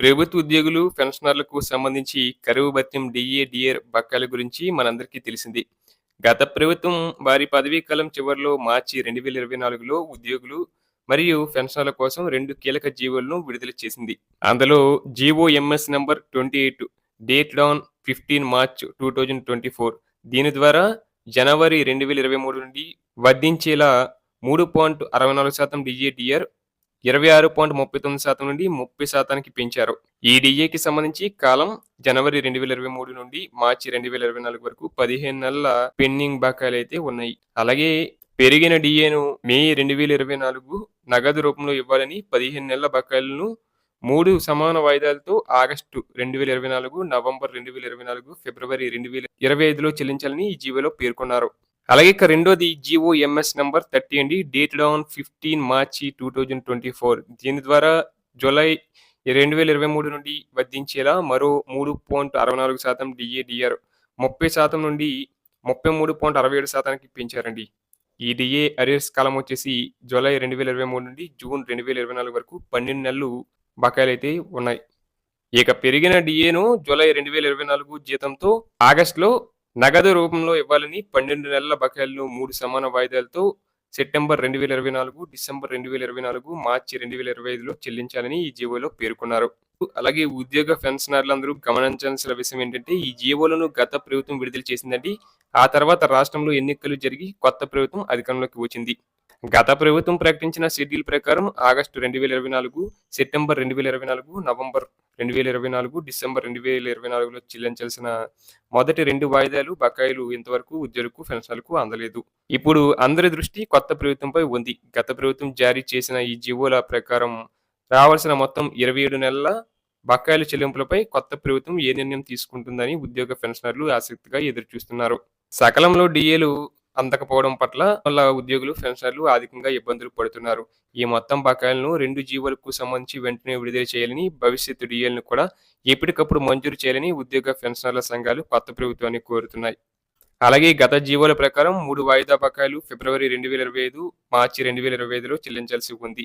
ప్రభుత్వ ఉద్యోగులు, పెన్షనర్లకు సంబంధించి కరువు భత్యం డిఏ, డిఆర్ బకాయిల గురించి మనందరికీ తెలిసింది. గత ప్రభుత్వం వారి పదవీ కాలం చివరిలో మార్చి 2024లో ఉద్యోగులు మరియు పెన్షనర్ల కోసం రెండు కీలక జీవోలను విడుదల చేసింది. అందులో GO MS number 28 dated on 15 March 2024 దీని ద్వారా జనవరి 2023 నుండి వర్ధించేలా మూడు పాయింట్ అరవై నాలుగు శాతం డిఏడిఆర్ ఇరవై ఆరు పాయింట్ ముప్పై తొమ్మిది శాతం నుండి ముప్పై శాతానికి పెంచారు. ఈ డిఏకి సంబంధించి కాలం జనవరి రెండు వేల ఇరవై మూడు నుండి మార్చి రెండు వేల ఇరవై నాలుగు వరకు పదిహేను నెలల పెండింగ్ బకాయిలు అయితే ఉన్నాయి. అలాగే పెరిగిన డిఏను మే రెండు వేల ఇరవై నాలుగు నగదు రూపంలో ఇవ్వాలని పదిహేను నెలల బకాయిలను మూడు సమాన వాయిదాలతో ఆగస్టు రెండు వేల ఇరవై నాలుగు నవంబర్ రెండు వేల ఇరవై నాలుగు ఫిబ్రవరి రెండు వేల ఇరవై ఐదులో చెల్లించాలని ఈ జీవోలో పేర్కొన్నారు. అలాగే ఇక రెండోది జిఓఎంఎస్ నెంబర్ థర్టీ అండి. Dated on fifteen March two thousand twenty four. దీని ద్వారా జులై రెండు వేల ఇరవై మూడు నుండి వర్ధించేలా మరో మూడు పాయింట్ అరవై నాలుగు శాతం డిఏడిఆర్ ముప్పై శాతం నుండి ముప్పై మూడు పాయింట్ అరవై ఏడు శాతానికి పెంచారండి. ఈ డిఏ అరియర్స్ కాలం వచ్చేసి జూలై రెండు వేల ఇరవై మూడు నుండి జూన్ రెండు వేల ఇరవై నాలుగు వరకు పన్నెండు నెలలు బకాయిలు అయితే ఉన్నాయి. ఇక పెరిగిన డిఏను జులై రెండు వేల ఇరవై నాలుగు జీతంతో ఆగస్టులో నగదు రూపంలో ఇవ్వాలని 12 నెలల బకాయిలను మూడు సమాన వాయిదాలతో సెప్టెంబర్ 2024, డిసెంబర్ 2024, మార్చి 2025లో చెల్లించాలని ఈ జీవోలో పేర్కొన్నారు. అలాగే ఉద్యోగ పెన్షనర్లందరూ గమనించాల్సిన విషయం ఏంటంటే ఈ జీవోలను గత ప్రభుత్వం విడుదల చేసిందండి. ఆ తర్వాత రాష్ట్రంలో ఎన్నికలు జరిగి కొత్త ప్రభుత్వం అధికారంలోకి వచ్చింది. గత ప్రభుత్వం ప్రకటించిన షెడ్యూల్ ప్రకారం ఆగస్టు 2024, సెప్టెంబర్ 2024, నవంబర్ 2024, డిసెంబర్ 2024లో చెల్లించాల్సిన మొదటి రెండు వాయిదాలు బకాయిలు ఇంతవరకు ఉద్యోగులకు, పెన్షన్లకు అందలేదు. ఇప్పుడు అందరి దృష్టి కొత్త ప్రభుత్వంపై ఉంది. గత ప్రభుత్వం జారీ చేసిన ఈ జీవోల ప్రకారం రావాల్సిన మొత్తం 27 నెలల బకాయిల చెల్లింపులపై కొత్త ప్రభుత్వం ఏ నిర్ణయం తీసుకుంటుందని ఉద్యోగ పెన్షనర్లు ఆసక్తిగా ఎదురుచూస్తున్నారు. సకాలంలో డిఏలు అందకపోవడం పట్ల వల్ల ఉద్యోగులు, పెన్షనర్లు అధికంగా ఇబ్బందులు పడుతున్నారు. ఈ మొత్తం బకాయిలను రెండు జీవోలకు సంబంధించి వెంటనే విడుదల చేయాలని, భవిష్యత్తు డిఎల్ను కూడా ఎప్పటికప్పుడు మంజూరు చేయాలని ఉద్యోగ, పెన్షనర్ల సంఘాలు కొత్త ప్రభుత్వాన్ని కోరుతున్నాయి. అలాగే గత జీవోల ప్రకారం మూడు వాయిదా బకాయిలు ఫిబ్రవరి 2025, మార్చి 2025లో చెల్లించాల్సి ఉంది.